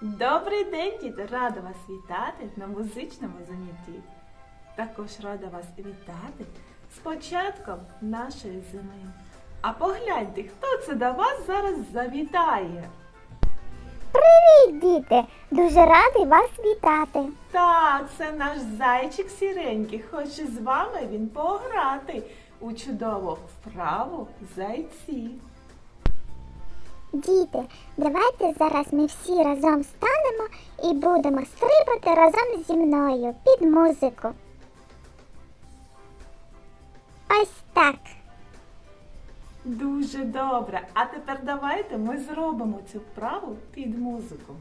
Добрий день, діти! Рада вас вітати на музичному занятті. Також рада вас вітати з початком нашої зими. А погляньте, хто це до вас зараз завітає. Привіт, діти! Дуже радий вас вітати. Так, це наш зайчик сіренький. Хоче з вами він пограти у чудову вправу зайці. Діти, давайте зараз ми всі разом станемо і будемо стрибати разом зі мною під музику. Ось так. Дуже добре. А тепер давайте ми зробимо цю вправу під музику.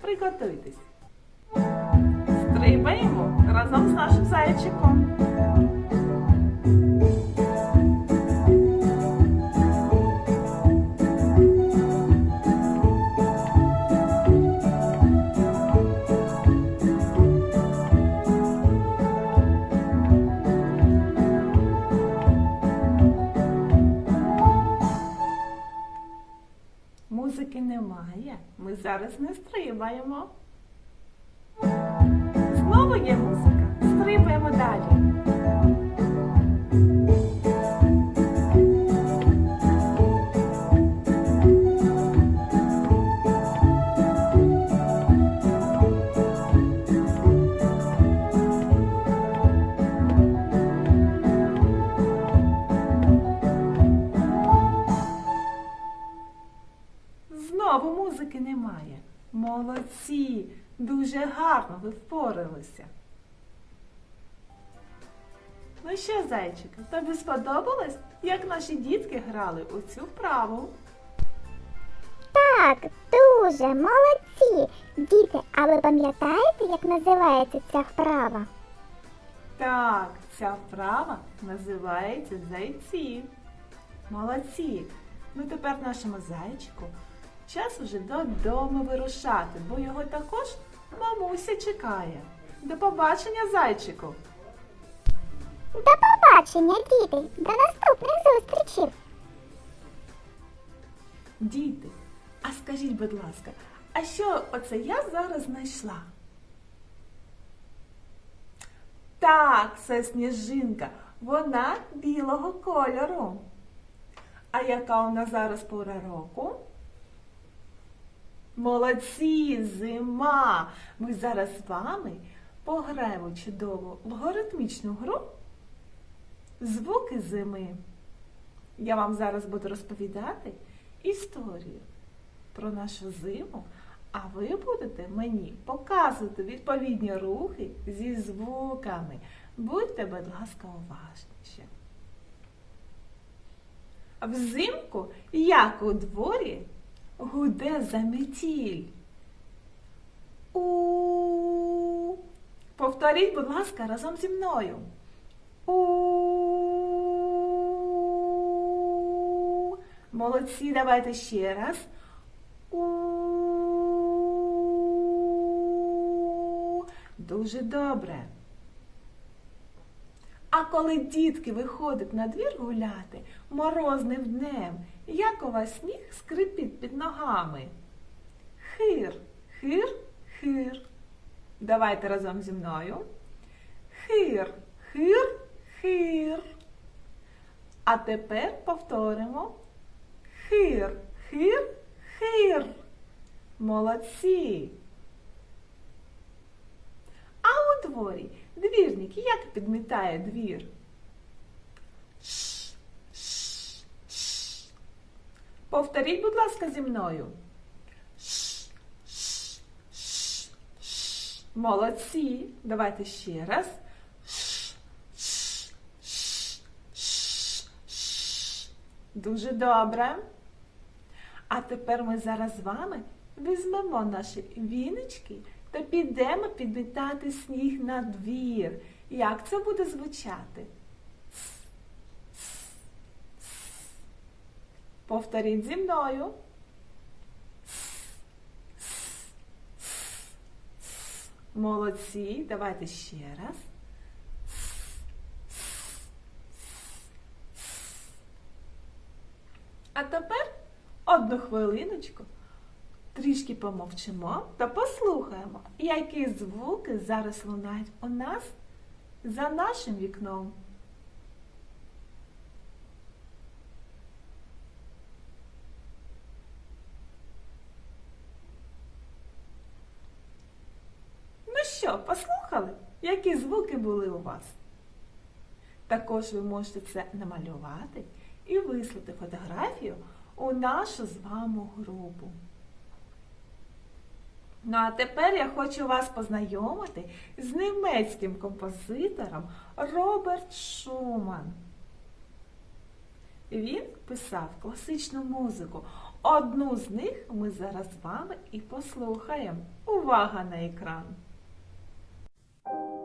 Приготуйтесь. Стрибаємо разом з нашим зайчиком. Музики немає. Ми зараз не стрибаємо. Знову є музика. Стрибаємо далі. Молодці! Дуже гарно ви впоралися. Ну що, зайчики, тобі сподобалось, як наші дітки грали у цю вправу? Так, дуже молодці. Діти, а ви пам'ятаєте, як називається ця вправа? Так, ця вправа називається зайці. Молодці! Ну тепер нашому зайчику час уже додому вирушати, бо його також мамуся чекає. До побачення, зайчику! До побачення, діти! До наступних зустрічей! Діти, а скажіть, будь ласка, а що оце я зараз знайшла? Так, це сніжинка. Вона білого кольору. А яка у нас зараз пора року? Молодці, зима! Ми зараз з вами пограємо чудову логаритмічну гру Звуки зими. Я вам зараз буду розповідати історію про нашу зиму, а ви будете мені показувати відповідні рухи зі звуками. Будьте, будь ласка, уважніші. Взимку, як у дворі, гуде заметіль. У. Повторіть, будь ласка, разом зі мною. У. Молодці, давайте ще раз. У. Дуже добре. А коли дітки виходять на двір гуляти морозним днем, як у вас сніг скрипить під ногами? Хир, хир, хир. Давайте разом зі мною. Хир, хир, хир. А тепер повторимо. Хир, хир, хир. Молодці. А у дворі двірник як підмітає двір? Ш, ш, ш. Повторіть, будь ласка, зі мною. Ш, ш, ш, ш. Молодці. Давайте ще раз. Ш, ш, ш, ш, ш. Дуже добре. А тепер ми зараз з вами візьмемо наші віночки та підемо підмітати сніг на двір. Як це буде звучати? Повторіть зі мною. Молодці. Давайте ще раз. А тепер одну хвилиночку трішки помовчимо та послухаємо, які звуки зараз лунають у нас за нашим вікном. Ну що, послухали, які звуки були у вас? Також ви можете це намалювати і вислати фотографію у нашу з вами групу. Ну а тепер я хочу вас познайомити з німецьким композитором Роберт Шуман. Він писав класичну музику. Одну з них ми зараз з вами і послухаємо. Увага на екран! Thank you.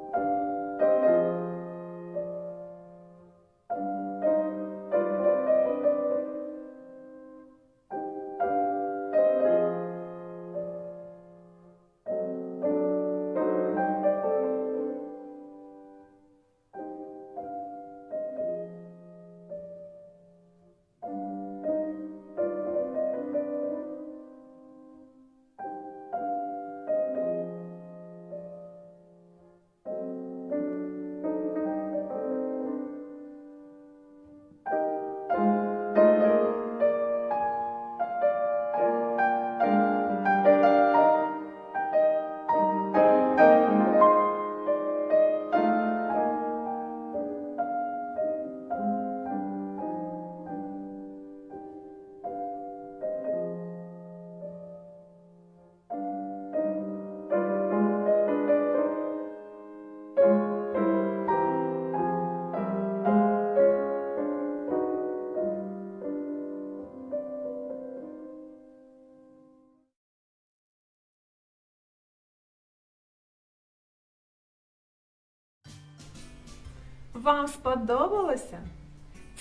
Вам сподобалося?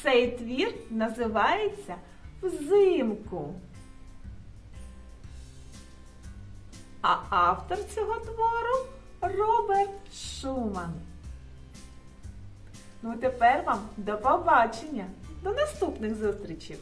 Цей твір називається Взимку. А автор цього твору Роберт Шуман. Ну, тепер вам до побачення. До наступних зустрічей!